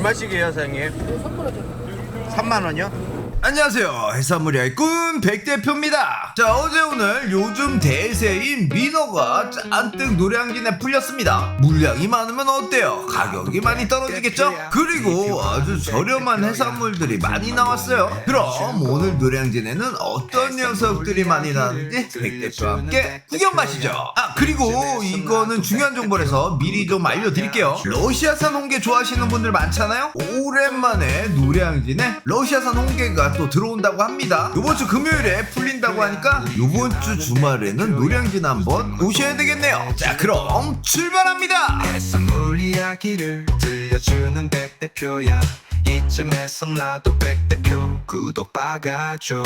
얼마씩이에요, 사장님? 3만 원이요? 안녕하세요. 해산물의 꿈 백대표입니다. 자 어제 오늘 요즘 대세인 민어가 잔뜩 노량진에 풀렸습니다. 물량이 많으면 어때요? 가격이 많이 떨어지겠죠? 그리고 아주 저렴한 해산물들이 많이 나왔어요. 그럼 오늘 노량진에는 어떤 녀석들이 많이 나왔는지 백대표와 함께 구경 가시죠. 아 그리고 이거는 중요한 정보라서 미리 좀 알려드릴게요. 러시아산 홍게 좋아하시는 분들 많잖아요? 오랜만에 노량진에 러시아산 홍게가 또 들어온다고 합니다. 이번 주 금요일에 풀린다고 하니까 이번 주 주말에는 노량진 한번 오셔야 되겠네요. 자 그럼 출발합니다. 들려주는 백대표야. 이쯤에서 나도 백대표 구독 박아줘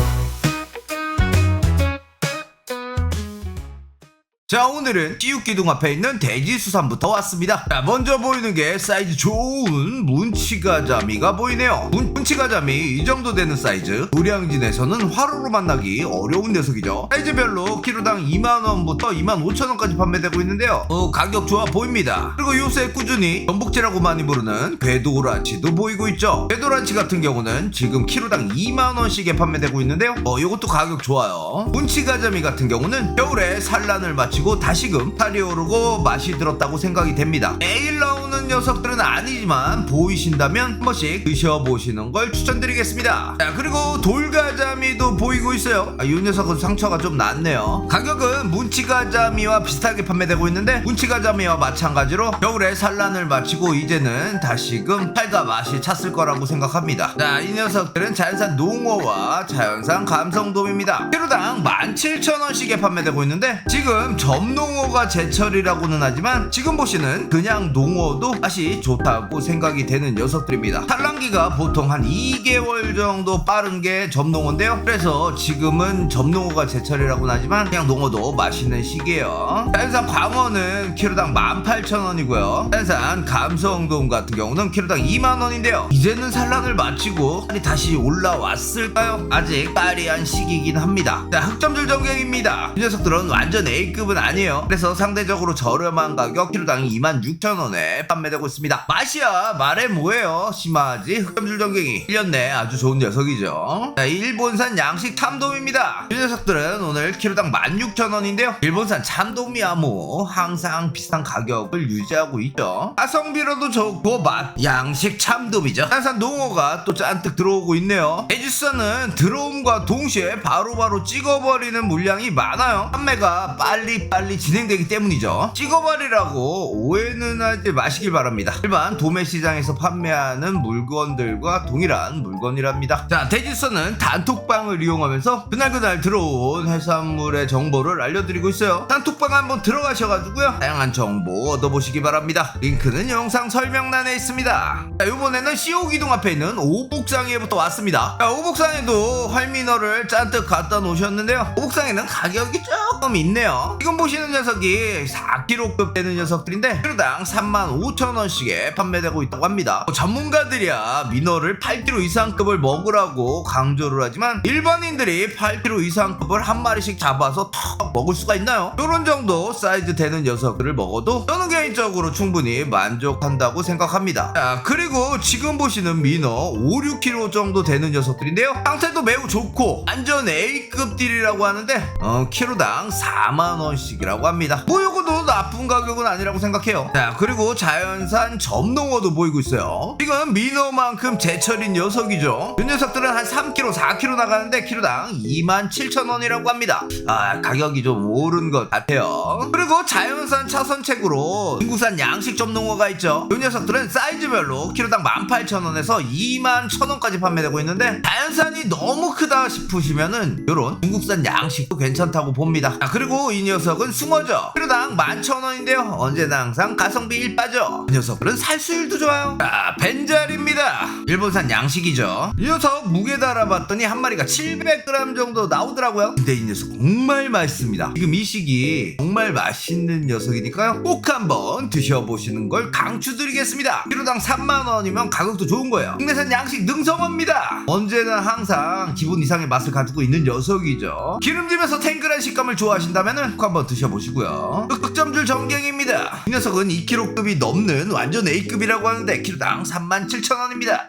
자 오늘은 찌육기둥 앞에 있는 돼지수산부터 왔습니다. 자 먼저 보이는 게 사이즈 좋은 문치가자미가 보이네요. 문, 문치가자미 이 정도 되는 사이즈. 노량진에서는 화로로 만나기 어려운 녀석이죠. 사이즈별로 키로당 2만원부터 2만 5천원까지 판매되고 있는데요. 어, 가격 좋아 보입니다. 그리고 요새 꾸준히 전복치라고 많이 부르는 궤도란치도 보이고 있죠. 궤도란치 같은 경우는 지금 키로당 2만원씩에 판매되고 있는데요. 어 이것도 가격 좋아요. 문치가자미 같은 경우는 겨울에 산란을 마치 고 다시금 살이 오르고 맛이 들었다고 생각이 됩니다. 매일 나오는 녀석들은 아니지만 보이신다면 한 번씩 드셔보시는 걸 추천드리겠습니다. 자 그리고 돌가자미도 보이고 있어요. 아, 이 녀석은 상처가 좀 났네요. 가격은 문치가자미와 비슷하게 판매되고 있는데 문치가자미와 마찬가지로 겨울에 산란을 마치고 이제는 다시금 살과 맛이 찼을 거라고 생각합니다. 자 이 녀석들은 자연산 농어와 자연산 감성돔입니다. 키로당 17,000원씩에 판매되고 있는데 지금 점농어가 제철이라고는 하지만 지금 보시는 그냥 농어도 맛이 좋다고 생각이 되는 녀석들입니다. 산란기가 보통 한 2개월 정도 빠른 게 점농어인데요. 그래서 지금은 점농어가 제철이라고는 하지만 그냥 농어도 맛있는 시기예요. 자연산 광어는 키로당 18,000원이고요. 자연산 감성돔 같은 경우는 키로당 2만원인데요. 이제는 산란을 마치고 살이 다시 올라왔을까요? 아직 빠리한 시기이긴 합니다. 자 흑점줄 전갱입니다. 이 녀석들은 완전 A급은 아니에요. 그래서 상대적으로 저렴한 가격 키로당 26,000원에 판매되고 있습니다. 맛이야. 말해 뭐예요? 심하지? 흑점줄 전갱이. 1년 내 아주 좋은 녀석이죠. 자 일본산 양식 참돔입니다. 이 녀석들은 오늘 키로당 16,000원인데요. 일본산 참돔이야 뭐. 항상 비슷한 가격을 유지하고 있죠. 가성비로도 좋고 맛. 양식 참돔이죠. 한산 농어가 또 잔뜩 들어오고 있네요. 에지스는 들어옴과 동시에 바로 바로 찍어버리는 물량이 많아요. 판매가 빨리 빨리 진행되기 때문이죠. 찍어버리라고 오해는 하지 마시길 바랍니다. 일반 도매 시장에서 판매하는 물건들과 동일한 물건이랍니다. 자 데지스는 단톡방을 이용하면서 그날그날 들어온 해산물의 정보를 알려드리고 있어요. 단톡방 한번 들어가셔가지고요. 다양한 정보 얻어보시기 바랍니다. 링크는 영상 설명란에 있습니다. 자 이번에는 시오기둥 앞에 있는 오복상에부터 왔습니다. 자 오복상에도 활민어를 잔뜩 갖다 놓으셨는데요. 오복상에는 가격이 조금 있네요. 지금 보시는 녀석이 4kg급 되는 녀석들인데 키로당 35,000원씩에 판매되고 있다고 합니다. 뭐 전문가들이야 민어를 8kg 이상급을 먹으라고 강조를 하지만 일반인들이 8kg 이상급을 한 마리씩 잡아서 턱 먹을 수가 있나요? 이런 정도 사이즈 되는 녀석들을 먹어도 저는 개인적으로 충분히 만족한다고 생각합니다. 자 그리고 지금 보시는 민어 5, 6kg 정도 되는 녀석들인데요. 상태도 매우 좋고 완전 A급 딜이라고 하는데 어, 키로당 4만원씩 이라고 합니다. 뭐 요거도 나쁜 가격은 아니라고 생각해요. 자 그리고 자연산 점농어도 보이고 있어요. 지금 민어만큼 제철인 녀석이죠. 이 녀석들은 한 3kg 4kg 나가는데 키로당 27,000원이라고 합니다. 아 가격이 좀 오른 것 같아요. 그리고 자연산 차선책으로 중국산 양식 점농어가 있죠. 이 녀석들은 사이즈별로 키로당 18,000원에서 21,000원까지 판매되고 있는데 자연산이 너무 크다 싶으시면은 요런 중국산 양식도 괜찮다고 봅니다. 아, 그리고 이 녀석 은 숭어죠 키로당 11,000원인데요 언제나 항상 가성비 1빠져 이 녀석들은 살수율도 좋아요 자 벤잘입니다 일본산 양식이죠. 이 녀석 무게 달아봤더니 한 마리가 700g 정도 나오더라고요. 근데 이 녀석 정말 맛있습니다. 지금 이 시기 정말 맛있는 녀석이니까요. 꼭 한번 드셔보시는 걸 강추드리겠습니다. 키로당 3만원이면 가격도 좋은 거예요. 국내산 양식 능성어입니다. 언제나 항상 기본 이상의 맛을 가지고 있는 녀석이죠. 기름지면서 탱글한 식감을 좋아하신다면 꼭 한번 드셔보시고요. 흑점줄 정갱입니다. 이 녀석은 2kg급이 넘는 완전 A급이라고 하는데 키로당 37,000원입니다.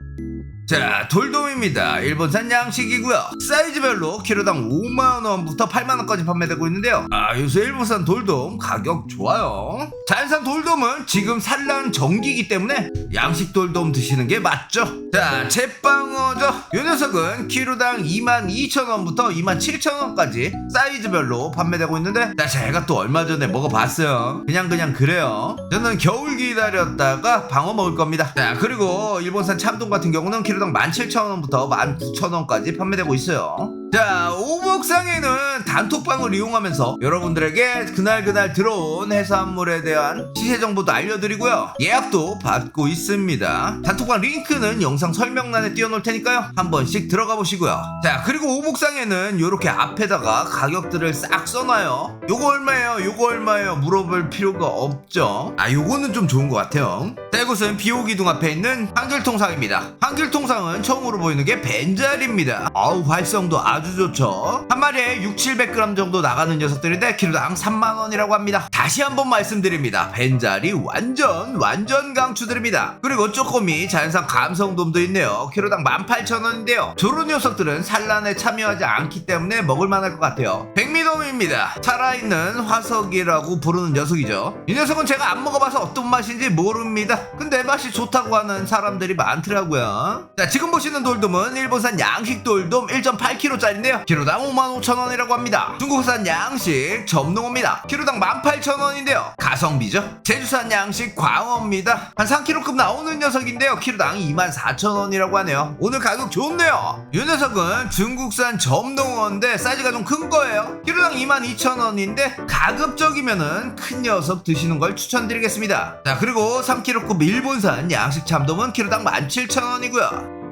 자, 돌돔입니다. 일본산 양식이고요. 사이즈별로 키로당 5만원부터 8만원까지 판매되고 있는데요. 아, 요새 일본산 돌돔 가격 좋아요. 자연산 돌돔은 지금 산란 정기이기 때문에 양식 돌돔 드시는 게 맞죠. 자, 제빵어죠. 요 녀석은 키로당 22,000원부터 27,000원까지 사이즈별로 판매되고 있는데 자, 제가 또 얼마 전에 먹어봤어요. 그냥 그냥 그래요. 저는 겨울 기다렸다가 방어 먹을 겁니다. 자, 그리고 일본산 참돔 같은 경우는 키로 당 17,000원부터 19,000원까지 판매되고 있어요. 자, 오목상에는 단톡방을 이용하면서 여러분들에게 그날그날 들어온 해산물에 대한 시세 정보도 알려드리고요. 예약도 받고 있습니다. 단톡방 링크는 영상 설명란에 띄워놓을 테니까요. 한 번씩 들어가 보시고요. 자, 그리고 오목상에는 이렇게 앞에다가 가격들을 싹 써놔요. 요거 얼마예요? 요거 얼마예요? 물어볼 필요가 없죠. 아, 요거는 좀 좋은 것 같아요. 자, 이곳은 비오기둥 앞에 있는 한길통상입니다. 한길통상은 처음으로 보이는 게 벤잘입니다. 아우, 활성도 아주 좋죠. 한 마리에 6, 700g 정도 나가는 녀석들인데 키로당 3만 원이라고 합니다. 다시 한번 말씀드립니다. 벤잘이 완전, 완전 강추드립니다. 그리고 쪼꼬미 자연산 감성돔도 있네요. 키로당 18,000원인데요. 저런 녀석들은 산란에 참여하지 않기 때문에 먹을 만할 것 같아요. 백미돔입니다. 살아있는 화석이라고 부르는 녀석이죠. 이 녀석은 제가 안 먹어봐서 어떤 맛인지 모릅니다. 근데 맛이 좋다고 하는 사람들이 많더라고요. 자, 지금 보시는 돌돔은 일본산 양식 돌돔 1.8kg짜리 인데요. 키로당 55,000원이라고 합니다. 중국산 양식 점농어입니다. 키로당 18,000원인데요. 가성비죠. 제주산 양식 광어입니다. 한 3kg급 나오는 녀석인데요. 키로당 24,000원이라고 하네요. 오늘 가격 좋네요. 이 녀석은 중국산 점농어인데 사이즈가 좀 큰 거예요. 키로당 22,000원인데 가급적이면은 큰 녀석 드시는 걸 추천드리겠습니다. 자, 그리고 3kg급 일본산 양식 참돔은 키로당 17,000원이고요.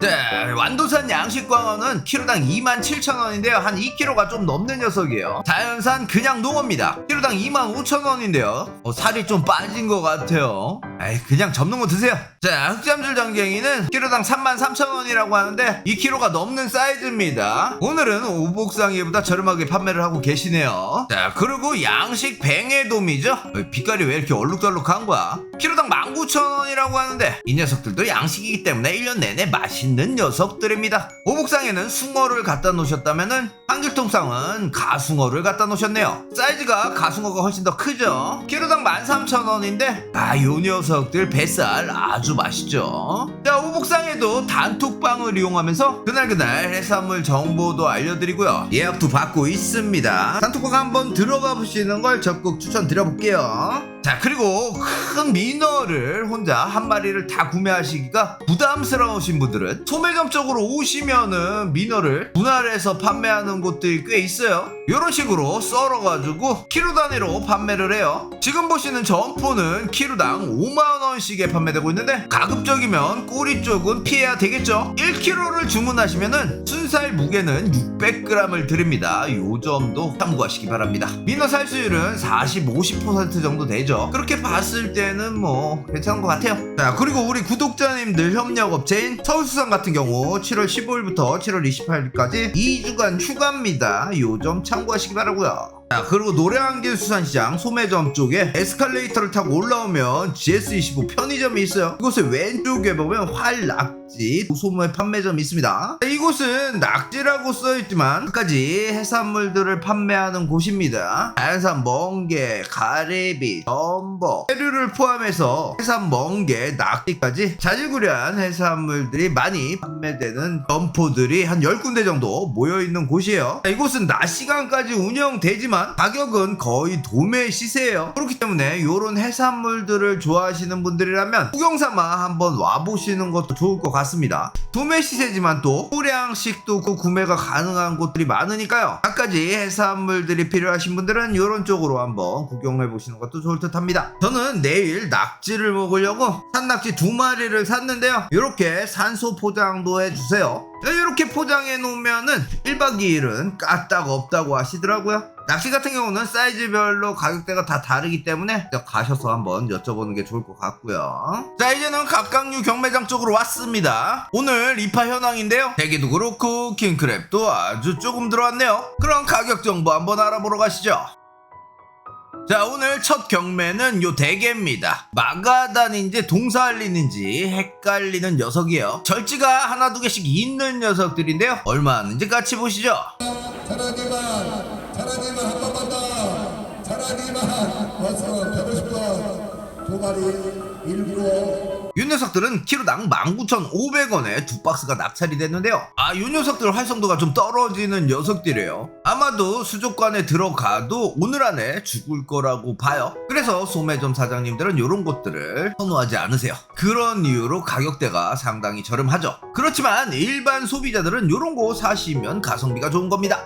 네, 완도산 양식광어는 키로당 27,000원인데요. 한 2kg가 좀 넘는 녀석이에요. 자연산 그냥 농어입니다. 키로당 25,000원인데요. 어, 살이 좀 빠진 것 같아요. 에이, 그냥 접는 거 드세요. 자, 흑잠줄 장갱이는 키로당 33,000원이라고 하는데 2kg가 넘는 사이즈입니다. 오늘은 오복상에보다 저렴하게 판매를 하고 계시네요. 자, 그리고 양식 뱅에돔이죠. 어, 빛깔이 왜 이렇게 얼룩덜룩한 거야? 키로당 19,000원이라고 하는데 이 녀석들도 양식이기 때문에 1년 내내 맛있는 녀석들입니다. 오복상에는 숭어를 갖다 놓으셨다면은 한길통상은 가숭어를 갖다 놓으셨네요. 사이즈가 가숭어가 훨씬 더 크죠. 키로당 13,000원인데 아, 요 녀석들 뱃살 아주 맛있죠. 자, 오복상에도 단톡방을 이용하면서 그날그날 해산물 정보도 알려드리고요. 예약도 받고 있습니다. 단톡방 한번 들어가 보시는 걸 적극 추천드려볼게요. 자, 그리고 큰 민어를 혼자 한 마리를 다 구매하시기가 부담스러우신 분들은 소매점 쪽으로 오시면은 민어를 분할해서 판매하는 곳들이 꽤 있어요. 이런 식으로 썰어가지고 키로 단위로 판매를 해요. 지금 보시는 점포는 키로당 5만원씩에 판매되고 있는데 가급적이면 꼬리 쪽은 피해야 되겠죠. 1kg를 주문하시면은 순살 무게는 600g을 드립니다. 요 점도 참고하시기 바랍니다. 민어 살수율은 40, 50% 정도 되죠. 그렇게 봤을 때는 뭐 괜찮은 것 같아요. 자, 그리고 우리 구독자님들 협력업체인 서울수산 같은 경우 7월 15일부터 7월 28일까지 2주간 휴가입니다. 요점 참 고하시기 바라고요. 자, 그리고 노량진 수산시장 소매점 쪽에 에스컬레이터를 타고 올라오면 GS25 편의점이 있어요. 이곳의 왼쪽에 보면 활낙지 소매 판매점이 있습니다. 자, 이곳은 낙지라고 써있지만 끝까지 해산물들을 판매하는 곳입니다. 자연산 멍게, 가래비, 전복, 해류를 포함해서 해산 멍게, 낙지까지 자질구레한 해산물들이 많이 판매되는 점포들이 한 10군데 정도 모여있는 곳이에요. 자, 이곳은 낮 시간까지 운영되지만 하지만 가격은 거의 도매 시세예요. 그렇기 때문에 이런 해산물들을 좋아하시는 분들이라면 구경삼아 한번 와보시는 것도 좋을 것 같습니다. 도매 시세지만 또 소량씩도 그 구매가 가능한 곳들이 많으니까요. 각가지 해산물들이 필요하신 분들은 이런 쪽으로 한번 구경해 보시는 것도 좋을 듯 합니다. 저는 내일 낙지를 먹으려고 산낙지 두 마리를 샀는데요. 이렇게 산소 포장도 해주세요. 이렇게 포장해 놓으면은 1박 2일은 까딱 없다고 하시더라고요. 낚시 같은 경우는 사이즈별로 가격대가 다 다르기 때문에 가셔서 한번 여쭤보는 게 좋을 것 같고요. 자 이제는 각각류 경매장 쪽으로 왔습니다. 오늘 입하 현황인데요. 대게도 그렇고 킹크랩도 아주 조금 들어왔네요. 그럼 가격 정보 한번 알아보러 가시죠. 자 오늘 첫 경매는 요 대게입니다. 마가단인지 동사할린인지 헷갈리는 녀석이에요. 절지가 하나 두 개씩 있는 녀석들인데요. 얼마 하는지 같이 보시죠. 자라니만 자라니만 한 번만 더. 자라니만. 어서 150원 두 마리 일부러 이 녀석들은 키로당 19,500원에 두 박스가 낙찰이 됐는데요 아이 녀석들 활성도가 좀 떨어지는 녀석들이에요 아마도 수족관에 들어가도 오늘 안에 죽을 거라고 봐요 그래서 소매점 사장님들은 이런 곳들을 선호하지 않으세요 그런 이유로 가격대가 상당히 저렴하죠 그렇지만 일반 소비자들은 이런 곳 사시면 가성비가 좋은 겁니다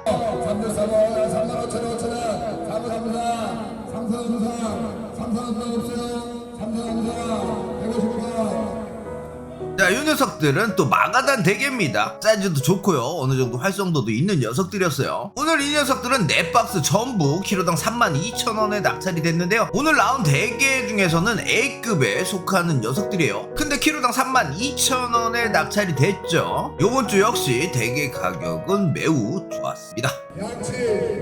자, 이 녀석들은 또 마가단 대게입니다. 사이즈도 좋고요. 어느 정도 활성도도 있는 녀석들이었어요. 오늘 이 녀석들은 4박스 전부 키로당 32,000원에 낙찰이 됐는데요. 오늘 나온 대게 중에서는 A급에 속하는 녀석들이에요. 근데 키로당 32,000원에 낙찰이 됐죠. 요번 주 역시 대게 가격은 매우 좋았습니다. 양치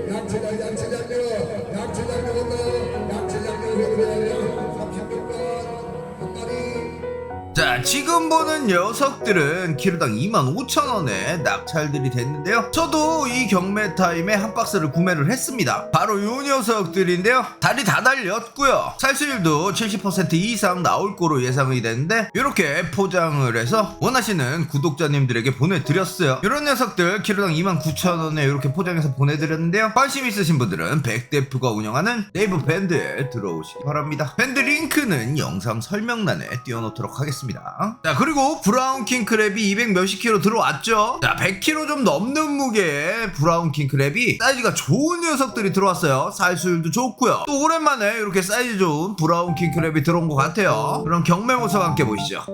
자, 지금 보는 녀석들은 키로당 25,000원에 낙찰들이 됐는데요. 저도 이 경매 타임에 한 박스를 구매를 했습니다. 바로 요 녀석들인데요. 달이 다 달렸고요. 살수율도 70% 이상 나올 거로 예상이 되는데 이렇게 포장을 해서 원하시는 구독자님들에게 보내드렸어요. 이런 녀석들 키로당 29,000원에 이렇게 포장해서 보내드렸는데요. 관심 있으신 분들은 백대프가 운영하는 네이버 밴드에 들어오시기 바랍니다. 밴드 링크는 영상 설명란에 띄워놓도록 하겠습니다. 자 그리고 브라운 킹크랩이 200 몇십 킬로 들어왔죠. 자 100킬로 좀 넘는 무게의 브라운 킹크랩이 사이즈가 좋은 녀석들이 들어왔어요. 살수율도 좋고요. 또 오랜만에 이렇게 사이즈 좋은 브라운 킹크랩이 들어온 것 같아요. 그럼 경매 모습 함께 보시죠.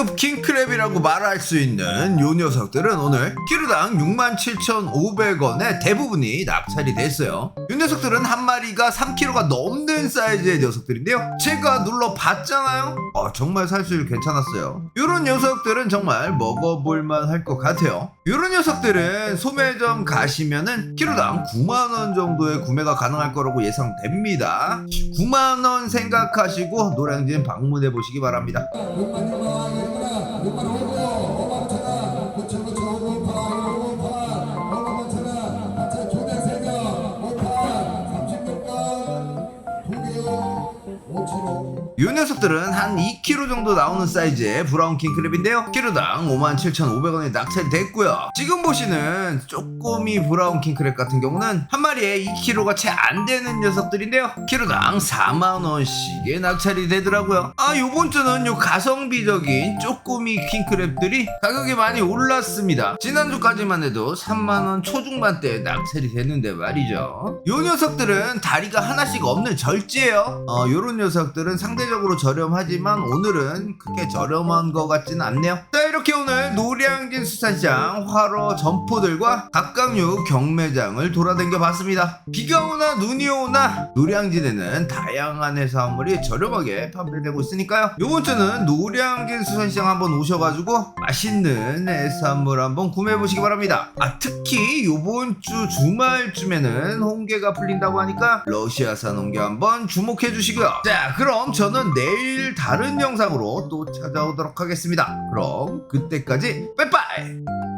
A급 킹크랩이라고 말할 수 있는 요 녀석들은 오늘 키로당 67,500원에 대부분이 낙찰이 됐어요. 요 녀석들은 한 마리가 3kg가 넘는 사이즈의 녀석들인데요. 제가 눌러 봤잖아요. 어, 정말 살수율 괜찮았어요. 요런 녀석들은 정말 먹어볼만 할 것 같아요. 요런 녀석들은 소매점 가시면은 키로당 9만원 정도의 구매가 가능할 거라고 예상됩니다. 9만원 생각하시고 노량진 방문해 보시기 바랍니다. preparou 5천 이 녀석들은 한 2kg 정도 나오는 사이즈의 브라운 킹크랩인데요. 키로당 57,500원에 낙찰이 됐고요. 지금 보시는 쪼꼬미 브라운 킹크랩 같은 경우는 한 마리에 2kg가 채 안 되는 녀석들인데요. 키로당 4만원씩의 낙찰이 되더라고요. 아, 요번 주는 요 가성비적인 쪼꼬미 킹크랩들이 가격이 많이 올랐습니다. 지난주까지만 해도 3만원 초중반대에 낙찰이 됐는데 말이죠. 요 녀석들은 다리가 하나씩 없는 절지예요. 어, 요런 녀석들은 상대 적으로 저렴하지만 오늘은 크게 저렴한 것 같지는 않네요. 자, 이렇게 오늘 노량진 수산시장 화로 점포들과 각각류 경매장을 돌아다녀 봤습니다. 비가 오나 눈이 오나 노량진에는 다양한 해산물이 저렴하게 판매되고 있으니까요. 요번 주는 노량진 수산시장 한번 오셔가지고 맛있는 해산물 한번 구매해 보시기 바랍니다. 아 특히 요번 주 주말쯤에는 홍게가 풀린다고 하니까 러시아산 홍게 한번 주목해 주시고요. 자 그럼 저는 내일 다른 영상으로 또 찾아오도록 하겠습니다. 그럼 그때까지 빠이빠이.